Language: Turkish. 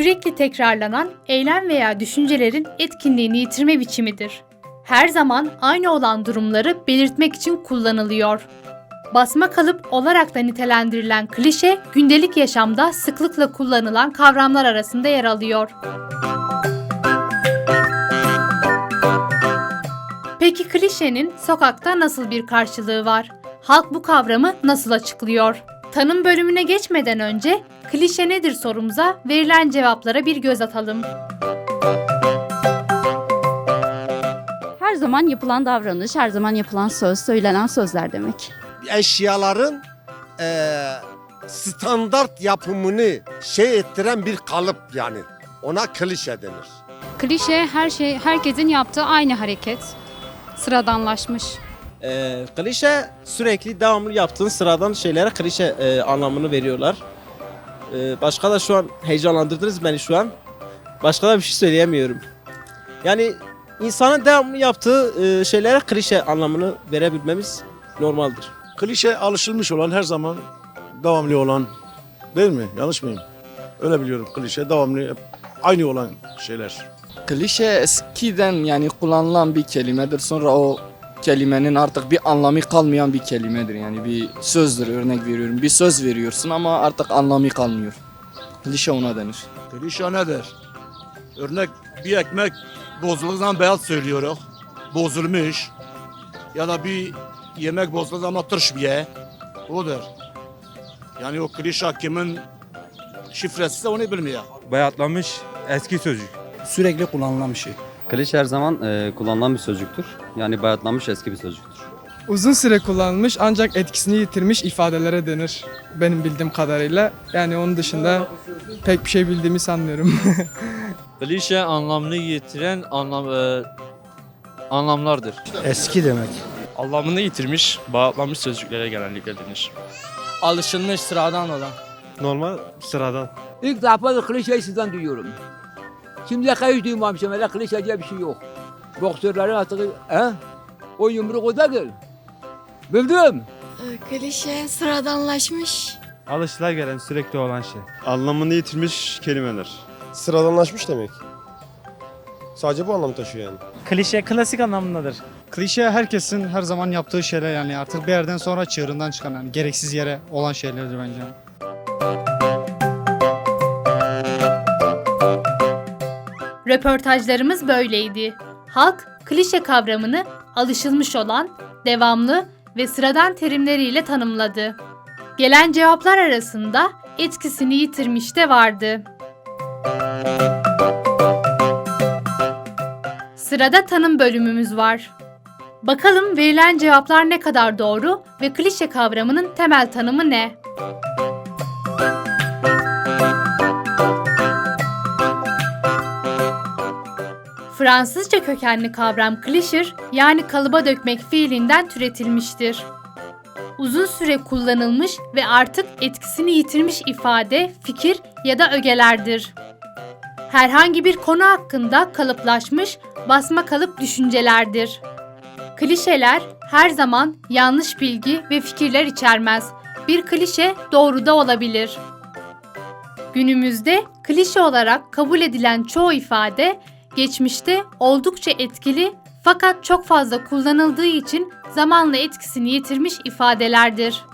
sürekli tekrarlanan eylem veya düşüncelerin etkinliğini yitirme biçimidir. Her zaman aynı olan durumları belirtmek için kullanılıyor. Basma kalıp olarak da nitelendirilen klişe, gündelik yaşamda sıklıkla kullanılan kavramlar arasında yer alıyor. Peki klişenin sokakta nasıl bir karşılığı var? Halk bu kavramı nasıl açıklıyor? Tanım bölümüne geçmeden önce klişe nedir sorumuza verilen cevaplara bir göz atalım. Her zaman yapılan davranış, her zaman yapılan söz, söylenen sözler demek. eşyaların eee, standart yapımını şey ettiren bir kalıp yani. Ona klişe denir. Klişe her şey herkesin yaptığı aynı hareket. Sıradanlaşmış. Ee, klişe sürekli devamlı yaptığın sıradan şeylere klişe e, anlamını veriyorlar. Ee, başka da şu an heyecanlandırdınız beni şu an. Başka da bir şey söyleyemiyorum. Yani insanın devamlı yaptığı e, şeylere klişe anlamını verebilmemiz normaldir. Klişe alışılmış olan her zaman devamlı olan değil mi? Yanlış mıyım? Öyle biliyorum klişe devamlı hep aynı olan şeyler. Klişe eskiden yani kullanılan bir kelimedir. Sonra o kelimenin artık bir anlamı kalmayan bir kelimedir. Yani bir sözdür örnek veriyorum. Bir söz veriyorsun ama artık anlamı kalmıyor. Klişe ona denir. Klişe nedir? Örnek bir ekmek bozulduğu zaman beyaz söylüyoruz. Bozulmuş. Ya da bir yemek bozulduğu zaman tırş bir ye. Odur. Yani o klişe kimin şifresi ise onu bilmiyor. bayatlamış eski sözcük. sürekli kullanılan bir şey. Klişe her zaman e, kullanılan bir sözcüktür. Yani bayatlanmış eski bir sözcüktür. Uzun süre kullanılmış ancak etkisini yitirmiş ifadelere denir benim bildiğim kadarıyla. Yani onun dışında pek bir şey bildiğimi sanmıyorum. Klişe anlamını yitiren anlam e, anlamlardır. Eski demek. Anlamını yitirmiş, bağlanmış sözcüklere genellikle denir. Alışılmış sıradan olan. Normal sıradan. İlk defa klişeyi sizden duyuyorum. Kadar hiç duymamışım. Öyle klişe diye bir şey yok. Boksörlerin artık he? o yumruk o değil. Bildim. Klişe sıradanlaşmış. Alışıla gelen sürekli olan şey. Anlamını yitirmiş kelimeler. Sıradanlaşmış demek. Sadece bu anlam taşıyor yani. Klişe klasik anlamındadır. Klişe herkesin her zaman yaptığı şeyler yani artık bir yerden sonra çığırından çıkan yani gereksiz yere olan şeylerdir bence. Röportajlarımız böyleydi. Halk klişe kavramını alışılmış olan, devamlı ve sıradan terimleriyle tanımladı. Gelen cevaplar arasında etkisini yitirmiş de vardı. Sırada tanım bölümümüz var. Bakalım verilen cevaplar ne kadar doğru ve klişe kavramının temel tanımı ne? Fransızca kökenli kavram klişir yani kalıba dökmek fiilinden türetilmiştir. Uzun süre kullanılmış ve artık etkisini yitirmiş ifade, fikir ya da ögelerdir. Herhangi bir konu hakkında kalıplaşmış, basma kalıp düşüncelerdir. Klişeler her zaman yanlış bilgi ve fikirler içermez. Bir klişe doğru da olabilir. Günümüzde klişe olarak kabul edilen çoğu ifade geçmişte oldukça etkili fakat çok fazla kullanıldığı için zamanla etkisini yitirmiş ifadelerdir.